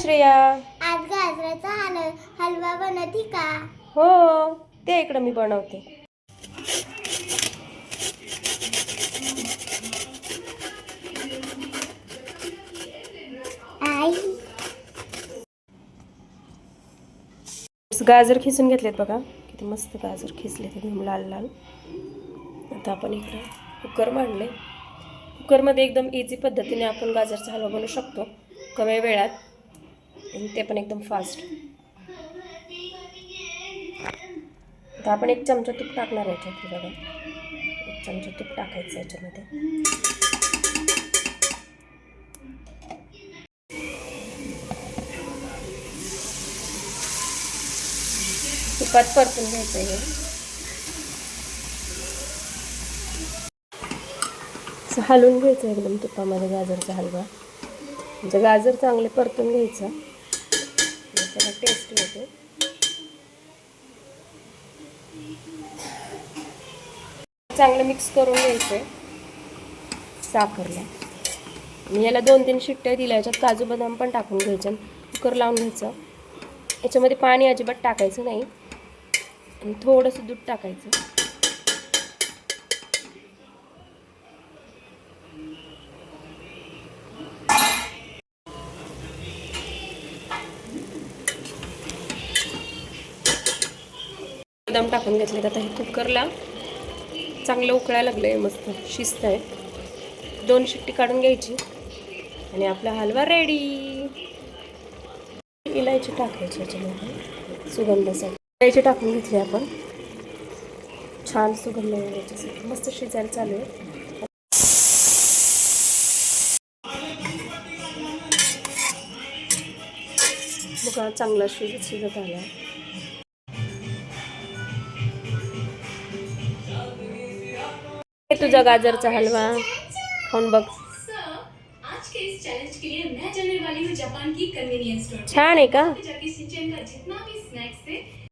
श्रेया? आज गाजराचा हल हलवा बनवती का? हो ते इकडं मी बनवते. आई. गाजर खिसून घेतलेत बघा. किती मस्त गाजर खिसले ते एकदम लाल लाल. आता आपण इकडं कुकर मांडले कुकरमध्ये एकदम इझी पद्धतीने आपण गाजरचा हलवा बनवू शकतो. कमी वेळात. ते पण एकदम फास्ट. आता आपण एक चमचा तूप टाकणार आहे याच्यात बघा. एक चमचा तूप टाकायचं याच्यामध्ये. तुपात परतून घ्यायचं आहे असं हलवून घ्यायचं एकदम तुपामध्ये गाजरचा हलवा. म्हणजे गाजर चांगले परतून घ्यायचं. त्याला टेस्ट होते चांगलं मिक्स करून घ्यायचं आहे साखरला. आणि याला दोन तीन शिट्ट्या दिल्या याच्यात काजू बदाम पण टाकून घ्यायचं कुकर लावून घ्यायचं. याच्यामध्ये पाणी अजिबात टाकायचं नाही. आणि थोडंसं दूध टाकायचं. बदाम टाकून घेतले आता हे कुकरला चांगलं उकळायला लागलं आहे मस्त शिस्त आहे दोन शिट्टी काढून घ्यायची आणि आपला हलवा रेडी इलायची टाकायची याच्यामध्ये सुगंधासाठी. इलायची टाकून घेतली आपण. छान सुगंध याच्यासाठी. मस्त शिजायला चालू आहे. बघा चांगला शिजत शिजत आला तुझा गाजरचा हलवा. खाऊन बघ. हूँ छान आहे का?